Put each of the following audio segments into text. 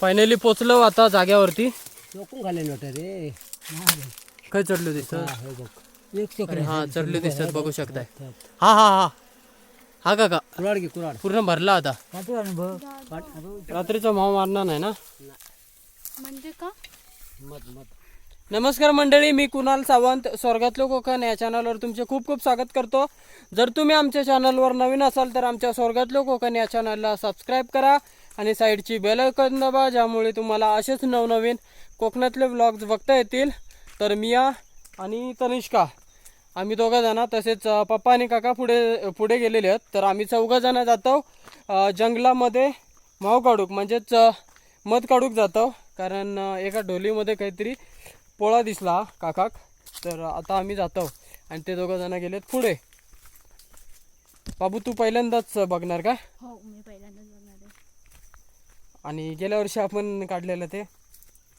Finally पोचलो आता जाग्यावरती. चोकून घाले नव्हतं रे. काय चढलो दिसत हा, हे हा चढले दिसत बघू शकताय. हा हा हा. हा काका. कुराड घे कुराड पूर्ण भरला आता. रात्रीचा माव मारणार नाही ना? म्हणजे का? मत मत नमस्कार मंडळी मी कुणाल सावंत स्वर्गातलो कोकण या चॅनलवर तुमचे खूप खूप स्वागत करतो. जर तुम्ही आमच्या चॅनलवर नवीन असाल तर आमच्या स्वर्गातलो कोकण या चॅनलला सबस्क्राईब करा. आणि साईडची बेल ज्यामुळे तुम्हाला असेच नवनवीन कोकणातले ब्लॉग्स बघता येतील. तर मिया आणि तनिष्का आम्ही दोघं जण तसेच पप्पा आणि काका पुढे पुढे गेलेले आहेत. तर आम्ही चौघं जण जातो जंगलामध्ये माव काढूक म्हणजेच मध काढूक जातो. कारण एका ढोलीमध्ये काहीतरी पोळा दिसला काकाक. तर आता आम्ही जातो आणि ते दोघं जण गेलेत पुढे. बाबू तू पहिल्यांदाच बघणार का? हो मी आणि गेल्या वर्षी आपण काढलेलं ते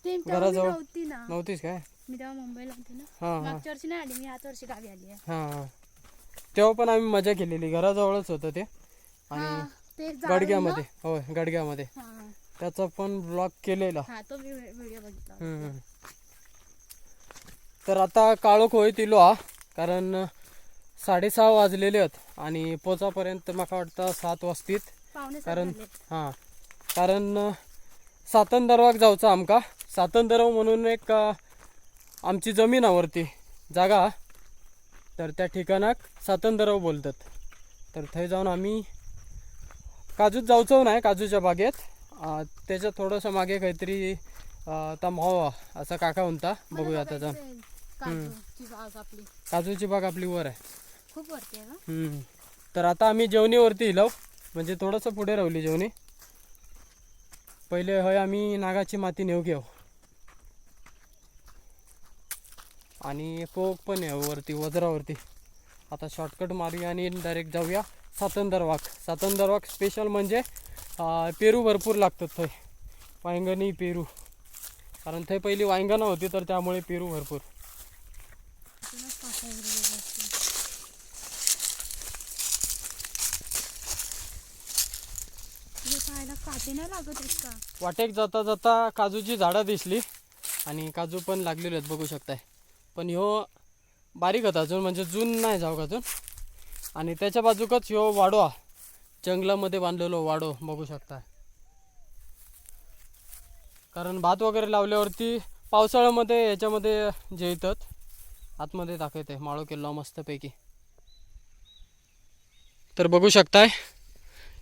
ते तेव्हा मी घराजवळ? नव्हती ना नव्हतीस काय मी तेव्हा मुंबईला होती ना हां हां मागच्या वर्षी नाही आली मी ह्याच वर्षी गावी आली आहे हां तेव्हा पण आम्ही मजा केलेली घराजवळच होतं ते आणि ते एक झाड होतं गडग्यामध्ये होय गडग्यामध्ये ना? हा, त्याचा पण ब्लॉग केलेला हा तो मी व्हिडिओ बघितला होता. हम्म. तर आता काळोख होय तिलो हा कारण साडेसहा वाजलेले आहेत आणि पोचापर्यंत मला वाटतं सात वाजतीत पाहुणे सात कारण. हां कारण सातन दरवाक जावचं आमका. सातन दरव म्हणून एक आमची जमीन आहे वरती जागा. तर त्या ठिकाणाक सातन दरव बोलतात. तर थंय जाऊन आम्ही काजूत जाऊचो नाही काजूच्या बागेत. त्याच्या थोडंसं मागे काहीतरी आता मावा असा काका म्हणता. बघूया आता जाऊन. काजूची बाग आपली. काजूची वर आहे. खूप. तर आता आम्ही जेवणीवरती इलो म्हणजे थोडंसं पुढे राहिली जेवणी. पहिले हय आम्ही नागाची माती नेऊ घेऊ. आणि कोक पण आहे वरती वज्रावरती आता शॉर्टकट मारूया आणि डायरेक्ट जाऊया सातंदर वाघ. सातंदर वाघ स्पेशल म्हणजे पेरू भरपूर लागतात थंय. वांगणी पेरू. कारण थंय पहिली वांगणं होती तर त्यामुळे पेरू भरपूर. नाही लागत आहेत का वाटेक जाता जाता काजूची झाडं दिसली आणि काजू पण लागलेले आहेत बघू शकताय. पण ह्यो बारीक होता अजून म्हणजे जून नाही जाऊ अजून? आणि त्याच्या बाजूकच ह्यो वाडो हा जंगलामध्ये बांधलेलो वाडो बघू शकताय. कारण भात वगैरे लावल्यावरती पावसाळ्यामध्ये याच्यामध्ये जे येतात आतमध्ये दाखवते माळो केला मस्तपैकी. तर बघू शकताय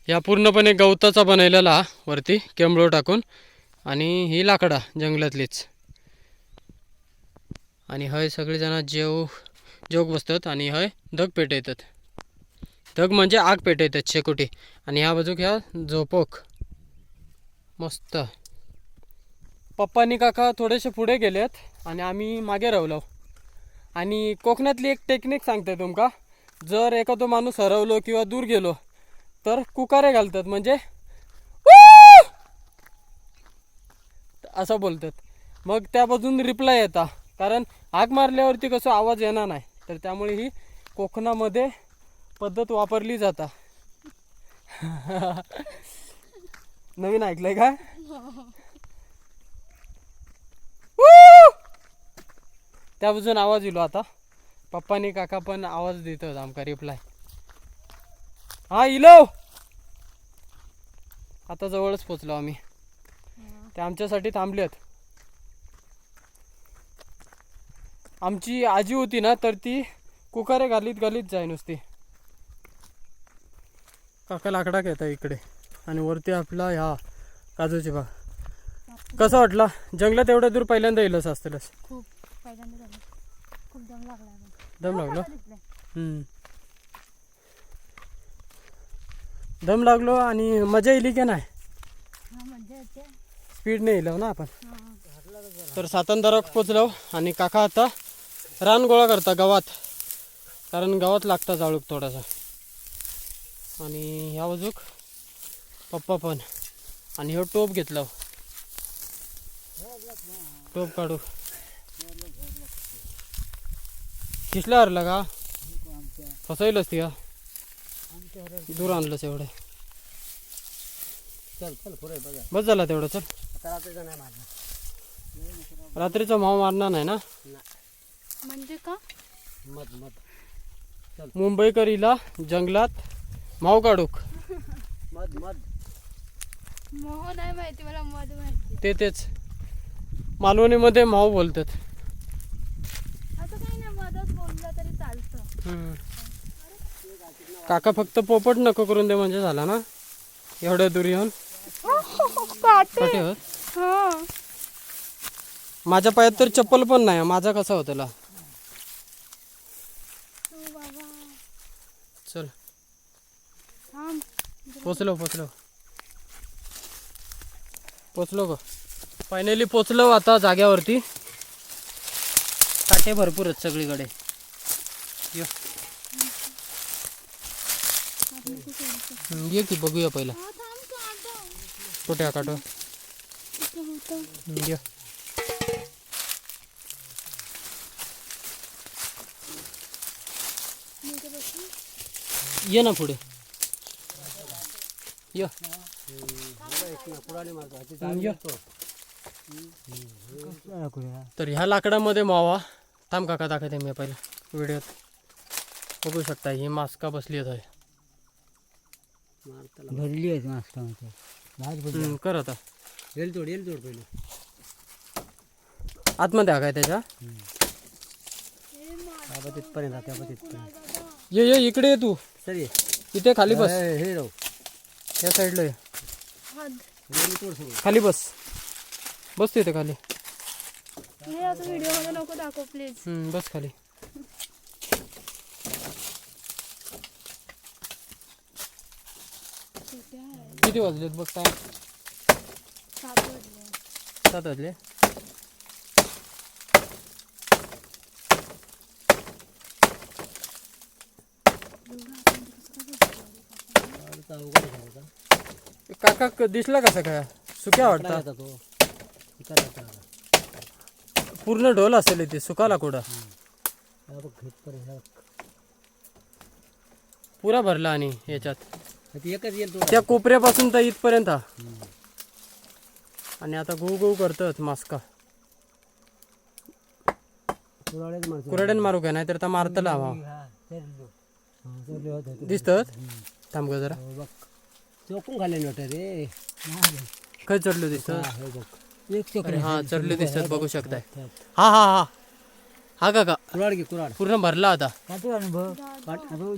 या पूर्णपणे गवताचा बनवलेला हा वरती केंबळो टाकून आणि ही लाकडा जंगलातलीच. आणि हय सगळेजण जेव जेवक बसतात आणि हय धग पेटयतात धग म्हणजे आग पेटयतात शेकोटी. आणि ह्या बाजूक ह्या झोपोक. मस्त. पप्पानी काका थोडेसे पुढे गेलेत आणि आम्ही मागे रावलो आणि कोकणातली एक टेक्निक सांगते तुमका. जर एखादो माणूस हरवलो किंवा दूर गेलो तर कुकारे घालतात म्हणजे असं बोलतात. मग त्या बाजून रिप्लाय येता. कारण आग मारल्यावरती कसं आवाज येणार नाही. तर त्यामुळे ही कोकणामध्ये पद्धत वापरली जाता. नवीन ऐकलंय का? त्यापासून त्या बाजून आवाज येलो आता. पप्पानी काका पण आवाज देतात आमका रिप्लाय हा इलो. आता जवळच पोचलो आम्ही. ते आमच्यासाठी थांबलेत. आमची आजी होती ना तर ती कुकारे घालीत घालीत जाय नुसती. काका लाकडा घेता इकडे. आणि वरती आपला ह्या काजूची बाग. कसं वाटला? जंगलात एवढ्या दूर पहिल्यांदा येलच असतीलच खूप. पहिल्यांदा झालं. खूप दम लागला. दम हो, लागलो मला दिसलंय. हम्म. दम लागलो आणि मजा येईल की नाही? हा. स्पीड नाही येलो ना आपण. हा. तर सातंदरात पोचलो आणि काका आता रान गोळा करता गावात. कारण गावात लागता जाळूक थोडासा. आणि ह्या बाजूक पप्पा पण. आणि ह्यो टोप घेतला. टोप काढू. किसल्या हरला का? फसवलंच ती दूर आणलंच एवढं. चल चल बघा. बस झाला तेवढं चल. आता रात्रीचं नाही माझं रात्रीचा माव मारणार नाही ना? म्हणजे का? मध मध. मुंबईकरीला जंगलात माव काढूक. मध मध. मोह नाही माहिती मला मध माहिती. ते तेच. मालवणीमध्ये माव बोलतात. असं काही नाही मधच बोललं तरी चालतं. हम्म. काका फक्त पोपट नको करून दे म्हणजे झाला ना? एवढ्या दूर येऊन. हा. माझ्या पायात तर चप्पल पण नाही. माझा कसा होता बाबा चल. पोचलो पोचलो. पोचलो ग. फायनली पोचलो आता जाग्यावरती. काटे भरपूर आहेत सगळीकडे ये. हम्म, ये की बघूया पहिला. कुठे हा काटो? ये ये ना पुढे. ये. ये. तर ह्या लाकडामध्ये मावा. थांब काका दाखवते मी पहिला. व्हिडिओत. बघू शकता ही मास्का बसली आहे. भरली आहेत भरली हम्म, कर आता. येल तोड येल तोड पहिले. आतमध्ये हा काय त्याच्या? बाबा तिथपर्यंत आता बाबा तिथपर्यंत ये ये इकडे ये तू. सर ये. इथे खाली बस. हे हे राहू. या साईडला ये. हद तोड सगळं खाली बस. बस तिथे खाली. हे असं व्हिडिओमध्ये नको दाखव प्लीज हम्म, बस खाली. किती वाजलेत बघ काय. सात वाजले. सात वाजले. काका क- दिसला कसा काय? सुक्या वाटता. तो. इकडं आता. पूर्ण ढोल असेल इथे सुकाला हा. बघ हा बघ. पुरा भरला आणि याच्यात. ती एकच येईल तोड त्या कोपऱ्यापासून तर इथपर्यंत हा. आणि आता गू गू करतात मास्का. कुराड्याच मारतो. कुरड्यान मारू काय नाहीतर तर मारतला हवा हा. हा, होतं ते. दिसतात थांब ग जरा. हो बघ. चोकून खाल्ले नव्हतं रे. खय चढलो दिसत? हा, हे बघ. एक चोकरी हा चढले दिसतात बघू शकताय. हा हा हा हा. काका. कुराड घे कुराड पूर्ण भरला आता. काटू अनुभव काट अनुभव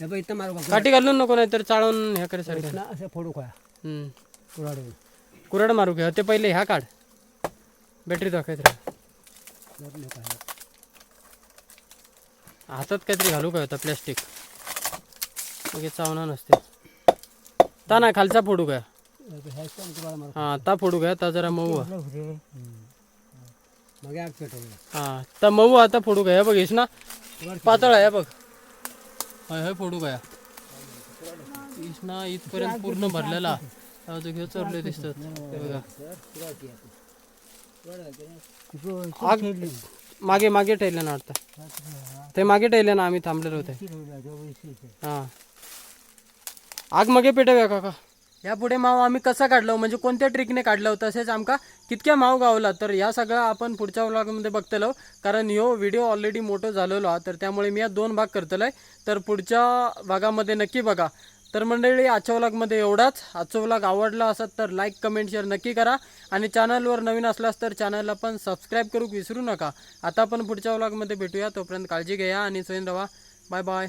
हे बघ इथं मारू बघ. काठी घालून नको नाही तर चाळून ह्या करे सारखं. ना असं फोडू हम्म. कुराड कुरड मारू घ्या ते पहिले ह्या काढ. बॅटरी दाखवायचं राहा. हातात काहीतरी घालू काय होता प्लॅस्टिक मग हे चावणार नसते. ता नाही खालचा फोडू ह्याच मारू. हा ता फोडू काय ता जरा मऊ हा. मग आग पेटवलं हा ता मऊ आता फोडू काय हे बघ हेच ना पातळ आहे हे बघ. हय हय फोडू काय? हेच ना इथपर्यंत पूर्ण भरलेला. अजून घेऊ चरले दिसतात. हे बघा. आग मागे मागे ठेवले ना वाटतं. ते मागे ठेवले ना आम्ही थांबलेलो होते. हा. आग मागे पेटवूया काका. या पुढे माव आम्ही कसा काढलो? म्हणजे कोणत्या ट्रिकने काढलं तसेच आमका कितक्या माव गावला? तर या सगळं आपण पुढच्या व्लॉगमध्ये बघतलो. कारण ह्यो व्हिडिओ ऑलरेडी मोठं झालेलो हा. तर त्यामुळे मी या दोन भाग करतलोय. तर पुढच्या भागामध्ये नक्की बघा. तर मंडळी आजच्या व्लॉगमध्ये एवढाच. आजचा व्लॉग आवडला असत तर लाईक कमेंट शेअर नक्की करा. आणि चॅनलवर नवीन असलास तर चॅनलला पण सबस्क्राईब करू विसरू नका. आता आपण पुढच्या व्लॉगमध्ये भेटूया. तोपर्यंत काळजी घ्या आणि सोयीन रवा. Bye bye